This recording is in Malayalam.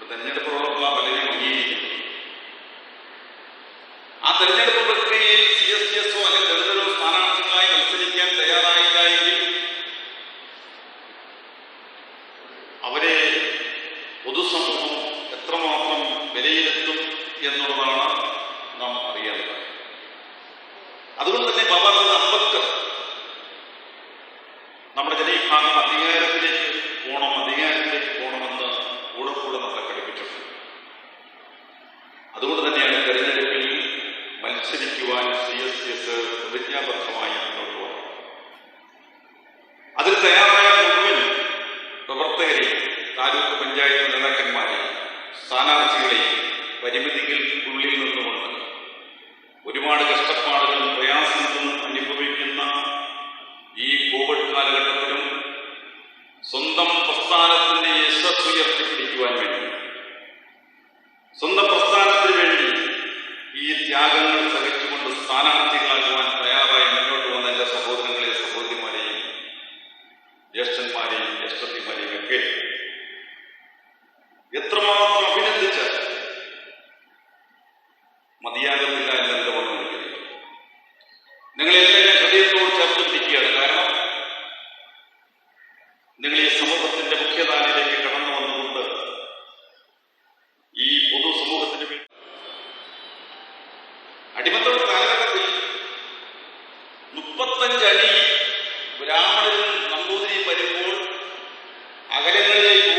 ഇപ്പൊ തെരഞ്ഞെടുപ്പുള്ള പലരും അംഗീകരിക്കുന്നു ആ തെരഞ്ഞെടുപ്പ് പ്രക്രിയയിൽ സി എസ് ടി എസോ അല്ലെങ്കിൽ ദളിതരോ സ്ഥാനാർത്ഥികളായി മത്സരിക്കാൻ തയ്യാറായില്ല അവരെ പൊതുസമൂഹം എത്രമാത്രം വിലയിരുത്തും എന്നുള്ളതാണ് നാം അറിയേണ്ടത്. അതുകൊണ്ട് തന്നെ ബാബാ അംബേദ്കർ നമ്മുടെ ജനവിഭാഗം അധികാരത്തിലേക്ക് മത്സരിക്കുവാൻ സി എസ് സി എസ് പ്രതിജ്ഞാബദ്ധമായി മുന്നോട്ട് പോകുന്നത് അതിൽ തയ്യാറായ മുഴുവൻ പ്രവർത്തകരെയും താലൂക്ക് പഞ്ചായത്ത് നേതാക്കന്മാരെ സ്ഥാനാർത്ഥികളെയും പരിമിതികൾ ഉള്ളിൽ നിന്നുകൊണ്ട് ഒരുപാട് കഷ്ടപ്പാടുകളും പ്രയാസങ്ങളും അനുഭവിക്കുന്ന ഈ കോവിഡ് കാലഘട്ടത്തിലും സ്വന്തം പ്രസ്ഥാനത്തിന്റെ യശസ് ഉയർത്തിപ്പിടിക്കുവാൻ വേണ്ടി സ്വന്തം പ്രസ്ഥാനത്തിന് പിടിക്കുകയാണ് കാരണം നിങ്ങൾ ഈ സമൂഹത്തിന്റെ മുഖ്യധാരയിലേക്ക് കടന്നു വന്നുകൊണ്ട് ഈ പൊതുസമൂഹത്തിന് വേണ്ടി അടിമത്തം കാലഘട്ടത്തിൽ മുപ്പത്തഞ്ച് അടി ബ്രാഹ്മണരും നമ്പൂതിരിയും വരുമ്പോൾ അകലങ്ങളിലേക്ക്